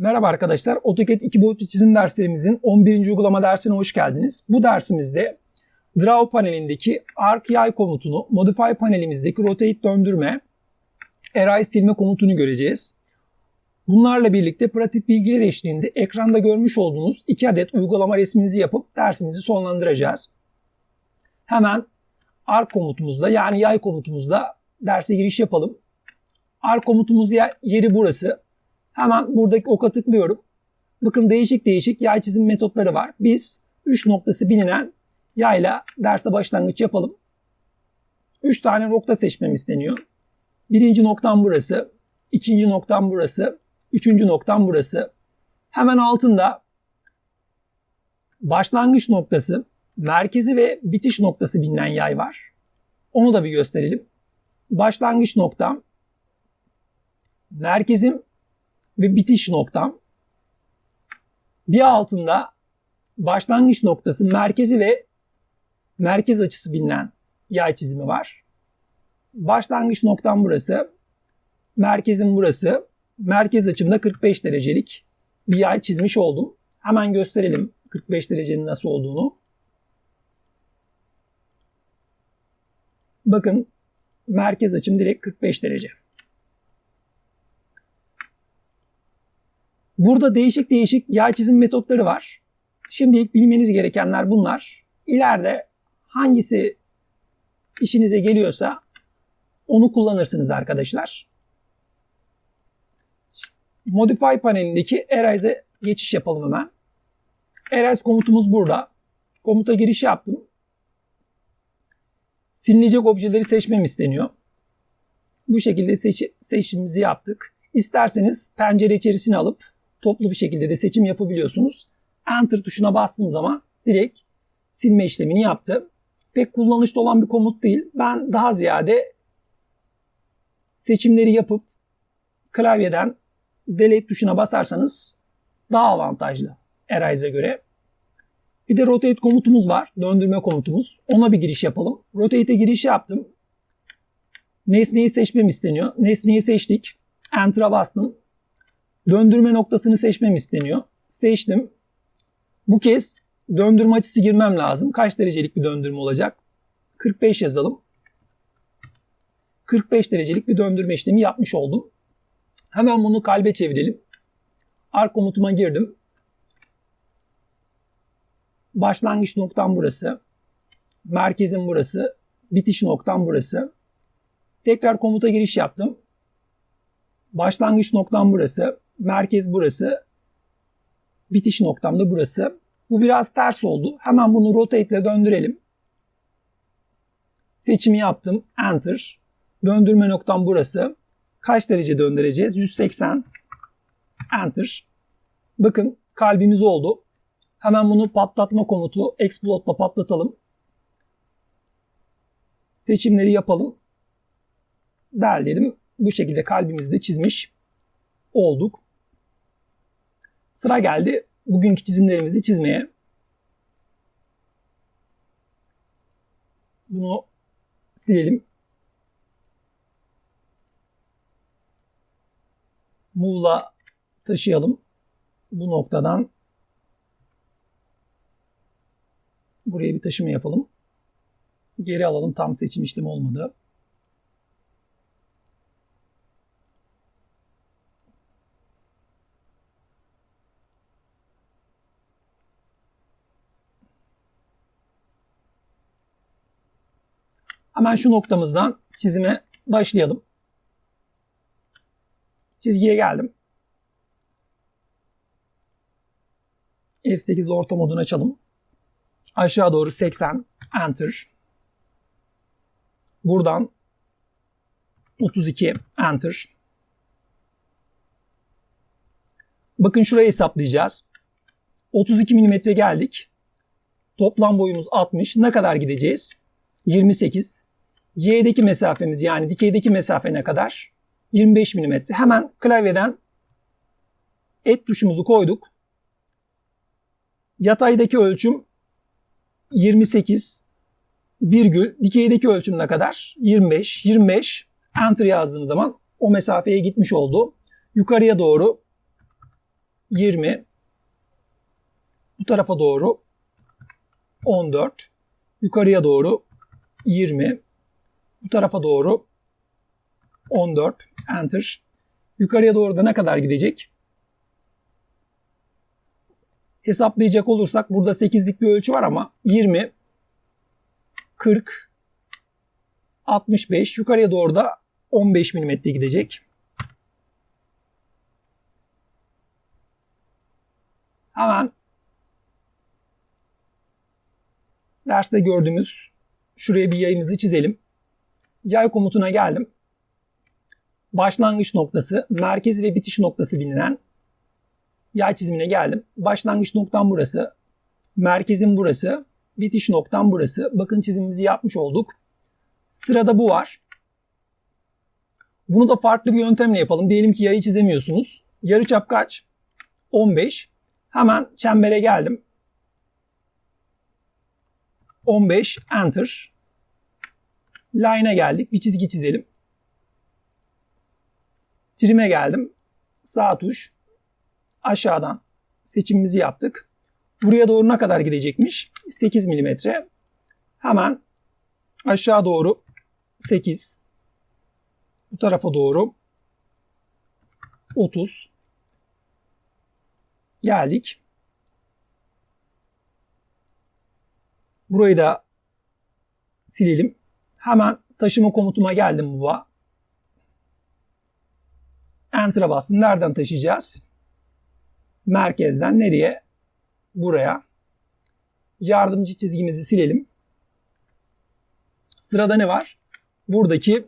Merhaba arkadaşlar. AutoCAD 2 boyutlu çizim derslerimizin 11. uygulama dersine hoş geldiniz. Bu dersimizde Draw panelindeki Arc Yay komutunu, Modify panelimizdeki Rotate döndürme, Erase silme komutunu göreceğiz. Bunlarla birlikte pratik bilgiler eşliğinde ekranda görmüş olduğunuz iki adet uygulama resmimizi yapıp dersimizi sonlandıracağız. Hemen Arc komutumuzla yani yay komutumuzla derse giriş yapalım. Arc komutumuz yeri burası. Hemen buradaki oka tıklıyorum. Bakın değişik değişik yay çizim metotları var. Biz 3 noktası bilinen yayla derste başlangıç yapalım. 3 tane nokta seçmem isteniyor. Birinci noktam burası, ikinci noktam burası, üçüncü noktam burası. Hemen altında başlangıç noktası, merkezi ve bitiş noktası bilinen yay var. Onu da bir gösterelim. Başlangıç noktam, merkezim ve bitiş noktam. Bir altında başlangıç noktası, merkezi ve merkez açısı bilinen yay çizimi var. Başlangıç noktam burası. Merkezim burası. Merkez açımda 45 derecelik bir yay çizmiş oldum. Hemen gösterelim 45 derecenin nasıl olduğunu. Bakın merkez açım direkt 45 derece. Burada değişik değişik yay çizim metotları var. Şimdilik bilmeniz gerekenler bunlar. İleride hangisi işinize geliyorsa onu kullanırsınız arkadaşlar. Modify panelindeki Erase'e geçiş yapalım hemen. Erase komutumuz burada. Komuta giriş yaptım. Silinecek objeleri seçmem isteniyor. Bu şekilde seç seçimimizi yaptık. İsterseniz pencere içerisine alıp toplu bir şekilde de seçim yapabiliyorsunuz. Enter tuşuna bastığım zaman direkt silme işlemini yaptı. Pek kullanışlı olan bir komut değil. Ben daha ziyade seçimleri yapıp klavyeden delete tuşuna basarsanız daha avantajlı Erase'e göre. Bir de rotate komutumuz var. Döndürme komutumuz. Ona bir giriş yapalım. Rotate'e giriş yaptım. Nesneyi seçmem isteniyor. Nesneyi seçtik. Enter'a bastım. Döndürme noktasını seçmem isteniyor. Seçtim. Bu kez döndürme açısı girmem lazım. Kaç derecelik bir döndürme olacak? 45 yazalım. 45 derecelik bir döndürme işlemi yapmış oldum. Hemen bunu kalbe çevirelim. Ark komutuma girdim. Başlangıç noktam burası. Merkezim burası. Bitiş noktam burası. Tekrar komuta giriş yaptım. Başlangıç noktam burası. Merkez burası. Bitiş noktam da burası. Bu biraz ters oldu. Hemen bunu rotate ile döndürelim. Seçimi yaptım. Enter. Döndürme noktam burası. Kaç derece döndüreceğiz? 180. Enter. Bakın kalbimiz oldu. Hemen bunu patlatma komutu explode ile patlatalım. Seçimleri yapalım. Del dedim. Bu şekilde kalbimizi de çizmiş olduk. Sıra geldi bugünkü çizimlerimizi çizmeye. Bunu silelim. Move'la taşıyalım. Bu noktadan buraya bir taşıma yapalım. Geri alalım. Tam seçim işlemi olmadı. Hemen şu noktamızdan çizime başlayalım. Çizgiye geldim. F8 orta modunu açalım. Aşağı doğru 80 enter. Buradan 32 enter. Bakın şurayı hesaplayacağız. 32 mm geldik. Toplam boyumuz 60. Ne kadar gideceğiz? 28. Y'deki mesafemiz yani dikeydeki mesafe ne kadar? 25 mm. Hemen klavyeden et tuşumuzu koyduk. Yataydaki ölçüm 28 virgül dikeydeki ölçüm ne kadar? 25. 25 enter yazdığınız zaman o mesafeye gitmiş oldu. Yukarıya doğru 20. Bu tarafa doğru 14. Yukarıya doğru 20. Bu tarafa doğru 14. Enter. Yukarıya doğru da ne kadar gidecek? Hesaplayacak olursak burada 8'lik bir ölçü var ama 20, 40, 65 yukarıya doğru da 15 mm gidecek. Hemen derste gördüğümüz şuraya bir yayımızı çizelim. Yay komutuna geldim. Başlangıç noktası, merkez ve bitiş noktası bilinen yay çizimine geldim. Başlangıç noktam burası. Merkezim burası. Bitiş noktam burası. Bakın çizimimizi yapmış olduk. Sırada bu var. Bunu da farklı bir yöntemle yapalım. Diyelim ki yayı çizemiyorsunuz. Yarıçap kaç? 15. Hemen çembere geldim. 15 enter. Line'a geldik. Bir çizgi çizelim. Trim'e geldim. Sağ tuş. Aşağıdan seçimimizi yaptık. Buraya doğru ne kadar gidecekmiş? 8 mm. Hemen aşağı doğru 8. Bu tarafa doğru 30. Geldik. Burayı da silelim. Hemen taşıma komutuma geldim buva. Enter'a bastım. Nereden taşıyacağız? Merkezden nereye? Buraya. Yardımcı çizgimizi silelim. Sırada ne var? Buradaki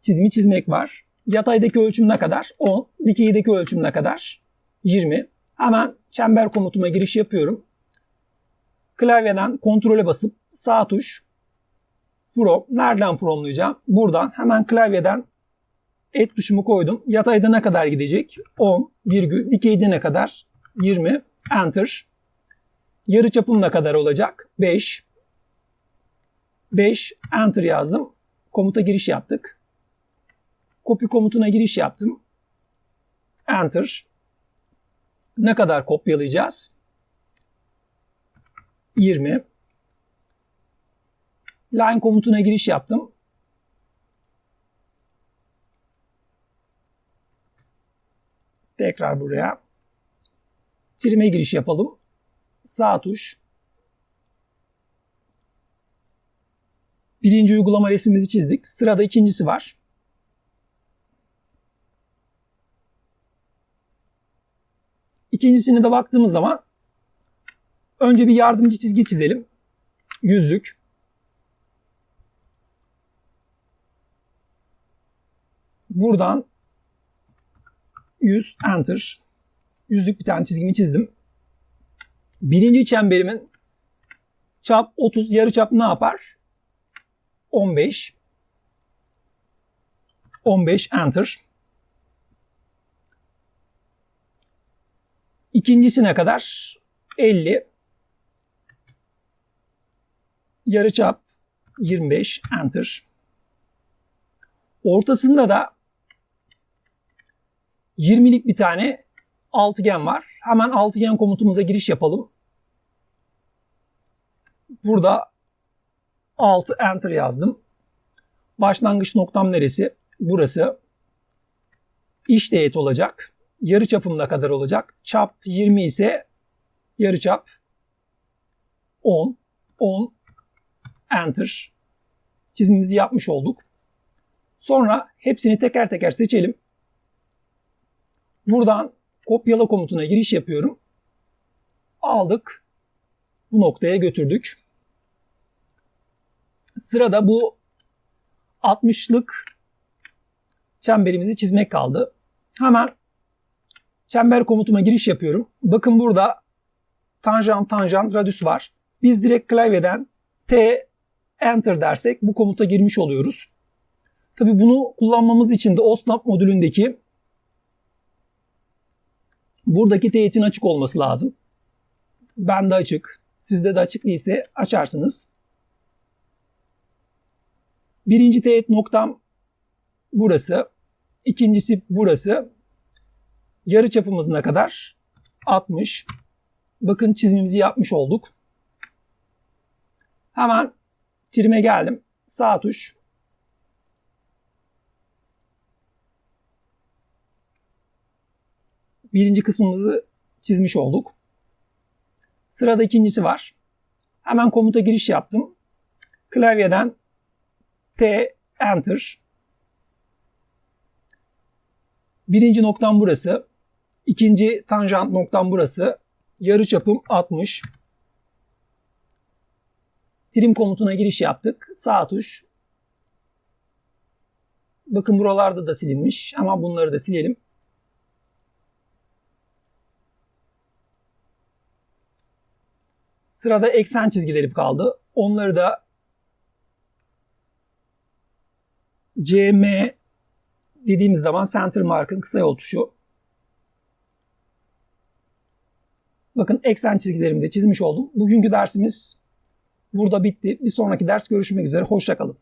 çizimi çizmek var. Yataydaki ölçüm ne kadar? 10. Dikeydeki ölçüm ne kadar? 20. Hemen çember komutuma giriş yapıyorum. Klavyeden kontrole basıp sağ tuş from. Nereden fromlayacağım? Buradan hemen klavyeden et tuşumu koydum. Yatayda ne kadar gidecek? 10 virgül. Dikeyde ne kadar? 20. Enter. Yarı çapım ne kadar olacak? 5. 5 enter yazdım. Komuta giriş yaptık. Copy komutuna giriş yaptım. Enter. Ne kadar kopyalayacağız? 20. Line komutuna giriş yaptım. Tekrar buraya. Trim'e giriş yapalım. Sağ tuş. Birinci uygulama resmimizi çizdik. Sırada ikincisi var. İkincisine de baktığımız zaman önce bir yardımcı çizgi çizelim. Yüzlük. Buradan 100 enter. Yüzlük bir tane çizgimi çizdim. Birinci çemberimin çap 30, yarı çap ne yapar? 15. 15 enter. İkincisine kadar 50. Yarıçap 25 enter. Ortasında da 20'lik bir tane altıgen var. Hemen altıgen komutumuza giriş yapalım. Burada 6 enter yazdım. Başlangıç noktam neresi? Burası. İş teğet olacak. Yarı çapım ne kadar olacak? Çap 20 ise yarı çap 10. 10 enter. Çizimimizi yapmış olduk. Sonra hepsini teker teker seçelim. Buradan kopyala komutuna giriş yapıyorum. Aldık. Bu noktaya götürdük. Sırada bu 60'lık çemberimizi çizmek kaldı. Hemen çember komutuma giriş yapıyorum. Bakın burada tanjant tanjant radius var. Biz direkt klavyeden T enter dersek bu komuta girmiş oluyoruz. Tabi bunu kullanmamız için de OSNAP modülündeki buradaki teğetin açık olması lazım. Bende açık. Sizde de açık değilse açarsınız. Birinci teğet noktam burası. İkincisi burası. Yarı çapımız ne kadar? 60. Bakın çizimimizi yapmış olduk. Hemen trim'e geldim. Sağ tuş. Birinci kısmımızı çizmiş olduk. Sırada ikincisi var. Hemen komuta giriş yaptım. Klavyeden T Enter. Birinci noktam burası. İkinci tanjant noktam burası. Yarı çapım 60. Trim komutuna giriş yaptık. Sağ tuş. Bakın buralarda da silinmiş ama bunları da silelim. Sırada eksen çizgileri kaldı. Onları da CM dediğimiz zaman center mark'ın kısa yol tuşu. Bakın eksen çizgilerimi de çizmiş oldum. Bugünkü dersimiz burada bitti. Bir sonraki ders görüşmek üzere. Hoşçakalın.